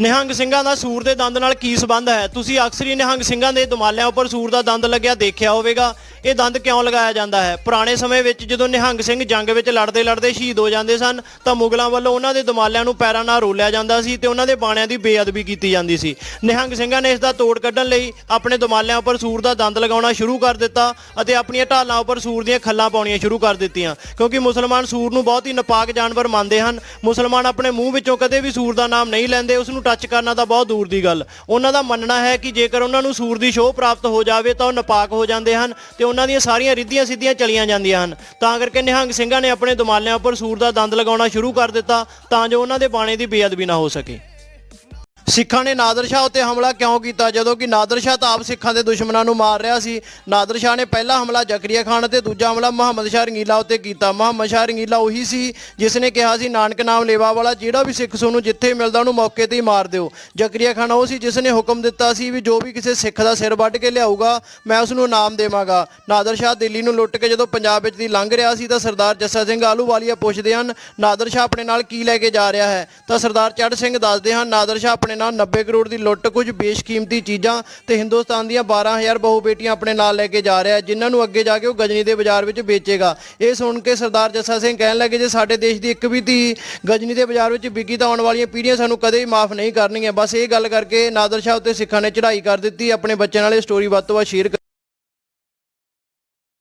ਨਿਹੰਗ ਸਿੰਘਾਂ ਦਾ ਸੂਰ ਦੇ ਦੰਦ ਨਾਲ ਕੀ ਸਬੰਧ ਹੈ? ਤੁਸੀਂ ਅਕਸਰ ਹੀ ਨਿਹੰਗ ਸਿੰਘਾਂ ਦੇ ਦਮਾਲਿਆਂ ਉੱਪਰ ਸੂਰ ਦਾ ਦੰਦ ਲੱਗਿਆ ਦੇਖਿਆ ਹੋਵੇਗਾ। ਇਹ ਦੰਦ ਕਿਉਂ ਲਗਾਇਆ ਜਾਂਦਾ ਹੈ? ਪੁਰਾਣੇ ਸਮੇਂ ਵਿੱਚ ਜਦੋਂ ਨਿਹੰਗ ਸਿੰਘ ਜੰਗ ਵਿੱਚ ਲੜਦੇ ਲੜਦੇ ਸ਼ਹੀਦ ਹੋ ਜਾਂਦੇ ਸਨ, ਤਾਂ ਮੁਗਲਾਂ ਵੱਲੋਂ ਉਹਨਾਂ ਦੇ ਦਮਾਲਿਆਂ ਨੂੰ ਪੈਰਾਂ ਨਾਲ ਰੋਲਿਆ ਜਾਂਦਾ ਸੀ ਤੇ ਉਹਨਾਂ ਦੇ ਬਾਣਿਆਂ ਦੀ ਬੇਅਦਬੀ ਕੀਤੀ ਜਾਂਦੀ ਸੀ। ਨਿਹੰਗ ਸਿੰਘਾਂ ਨੇ ਇਸ ਦਾ ਤੋੜ ਕੱਢਣ ਲਈ ਆਪਣੇ ਦਮਾਲਿਆਂ ਉੱਪਰ ਸੂਰ ਦਾ ਦੰਦ ਲਗਾਉਣਾ ਸ਼ੁਰੂ ਕਰ ਦਿੱਤਾ ਅਤੇ ਆਪਣੀਆਂ ਢਾਲਾਂ ਉੱਪਰ ਸੂਰ ਦੀਆਂ ਖੱਲਾਂ ਪਾਉਣੀਆਂ ਸ਼ੁਰੂ ਕਰ ਦਿੱਤੀਆਂ, ਕਿਉਂਕਿ ਮੁਸਲਮਾਨ ਸੂਰ ਨੂੰ ਬਹੁਤ ਹੀ ਨਪਾਕ ਜਾਨਵਰ ਮੰਨਦੇ ਹਨ। ਮੁਸਲਮਾਨ ਆਪਣੇ ਮੂੰਹ ਵਿੱਚੋਂ ਕਦੇ ਵੀ ਸੂਰ ਦਾ ਨਾਮ ਨਹੀਂ ਲੈਂਦੇ, ਉਸ ਨੂੰ ਟੱਚ ਕਰਨਾ ਤਾਂ ਬਹੁਤ ਦੂਰ ਦੀ ਗੱਲ। ਉਹਨਾਂ ਦਾ ਮੰਨਣਾ ਹੈ ਕਿ ਜੇਕਰ ਉਹਨਾਂ ਨੂੰ ਸੂਰ ਦੀ ਸ਼ੋਅ ਪ੍ਰਾਪਤ ਹੋ ਜਾਵੇ ਤਾਂ ਉਹ ਨਪਾਕ ਹੋ ਜਾਂਦੇ ਹਨ ਤੇ ਉਹਨਾਂ ਦੀਆਂ ਸਾਰੀਆਂ ਰਿੱਧੀਆਂ ਸਿੱਧੀਆਂ ਚਲੀਆਂ ਜਾਂਦੀਆਂ ਹਨ। ਤਾਂ ਕਰਕੇ ਨਿਹੰਗ ਸਿੰਘਾਂ ਨੇ ਆਪਣੇ ਦਮਾਲਿਆਂ ਉੱਪਰ ਸੂਰ ਦਾ ਦੰਦ ਲਗਾਉਣਾ ਸ਼ੁਰੂ ਕਰ ਦਿੱਤਾ ਤਾਂ ਜੋ ਉਹਨਾਂ ਦੇ ਬਾਣੇ ਦੀ ਬੇਅਦਬੀ ਨਾ ਹੋ ਸਕੇ। ਸਿੱਖਾਂ ਨੇ ਨਾਦਰ ਸ਼ਾਹ ਉੱਤੇ ਹਮਲਾ ਕਿਉਂ ਕੀਤਾ? ਜਦੋਂ ਕਿ ਨਾਦਰ ਸ਼ਾਹ ਤਾਂ ਆਪ ਸਿੱਖਾਂ ਦੇ ਦੁਸ਼ਮਣਾਂ ਨੂੰ ਮਾਰ ਰਿਹਾ ਸੀ। ਨਾਦਰ ਸ਼ਾਹ ਨੇ ਪਹਿਲਾ ਹਮਲਾ ਜ਼ਕਰੀਆ ਖਾਨ ਅਤੇ ਦੂਜਾ ਹਮਲਾ ਮੁਹੰਮਦ ਸ਼ਾਹ ਰੰਗੀਲਾ ਉੱਤੇ ਕੀਤਾ। ਮੁਹੰਮਦ ਸ਼ਾਹ ਰੰਗੀਲਾ ਉਹੀ ਸੀ ਜਿਸ ਨੇ ਕਿਹਾ ਸੀ, ਨਾਨਕ ਨਾਮ ਲੇਵਾ ਵਾਲਾ ਜਿਹੜਾ ਵੀ ਸਿੱਖ ਤੁਹਾਨੂੰ ਜਿੱਥੇ ਮਿਲਦਾ ਉਹਨੂੰ ਮੌਕੇ ਤੇ ਹੀ ਮਾਰ ਦਿਓ। ਜ਼ਕਰੀਆ ਖਾਨ ਉਹ ਸੀ ਜਿਸ ਨੇ ਹੁਕਮ ਦਿੱਤਾ ਸੀ ਵੀ ਜੋ ਵੀ ਕਿਸੇ ਸਿੱਖ ਦਾ ਸਿਰ ਵੱਢ ਕੇ ਲਿਆਊਗਾ, ਮੈਂ ਉਸ ਨੂੰ ਨਾਮ ਦੇਵਾਂਗਾ। ਨਾਦਰ ਸ਼ਾਹ ਦਿੱਲੀ ਨੂੰ ਲੁੱਟ ਕੇ ਜਦੋਂ ਪੰਜਾਬ ਵਿੱਚ ਦੀ ਲੰਘ ਰਿਹਾ ਸੀ ਤਾਂ ਸਰਦਾਰ ਜੱਸਾ ਸਿੰਘ ਆਲੂਵਾਲੀਆ ਪੁੱਛਦੇ ਹਨ, ਨਾਦਰ ਸ਼ਾਹ ਆਪਣੇ ਨਾਲ ਕੀ ਲੈ ਕੇ ਜਾ ਰਿਹਾ ਹੈ? ਤਾਂ ਸਰਦਾਰ ਚੜ੍ਹ ਸਿੰਘ ਦੱਸਦੇ ਹਨ, ਨਾਦਰ ਸ਼ਾਹ ਆਪਣੇ ਨਾਲ 90 ਕਰੋੜ ਦੀ ਲੁੱਟ, ਕੁਝ ਬੇਸ਼ਕੀਮਤੀ ਚੀਜ਼ਾਂ ਤੇ ਹਿੰਦੁਸਤਾਨ ਦੀਆਂ 12000 ਬਹੁ ਬੇਟੀਆਂ ਆਪਣੇ ਨਾਲ ਲੈ ਕੇ ਜਾ ਰਿਹਾ ਹੈ, ਜਿਨ੍ਹਾਂ ਨੂੰ ਅੱਗੇ ਜਾ ਕੇ ਉਹ ਗਜਨੀ ਦੇ ਬਾਜ਼ਾਰ ਵਿੱਚ ਵੇਚੇਗਾ। ਇਹ ਸੁਣ ਕੇ ਸਰਦਾਰ ਜੱਸਾ ਸਿੰਘ ਕਹਿਣ ਲੱਗੇ, ਜੇ ਸਾਡੇ ਦੇਸ਼ ਦੀ ਇੱਕ ਵੀ ਧੀ ਗਜਨੀ ਦੇ ਬਾਜ਼ਾਰ ਵਿੱਚ ਵਿਕੀ ਤਾਂ ਆਉਣ ਵਾਲੀਆਂ ਪੀੜ੍ਹੀਆਂ ਸਾਨੂੰ ਕਦੇ ਵੀ ਮਾਫ ਨਹੀਂ ਕਰਨਗੀਆਂ। ਬਸ ਇਹ ਗੱਲ ਕਰਕੇ ਨਾਦਰ ਸ਼ਾਹ ਉੱਤੇ ਸਿੱਖਾਂ ਨੇ ਚੜ੍ਹਾਈ ਕਰ ਦਿੱਤੀ, ਆਪਣੇ ਬੱਚਿਆਂ ਨਾਲ ਇਹ ਸਟੋਰੀ ਵੱਧ ਤੋਂ ਵੱਧ ਸ਼ੇਅਰ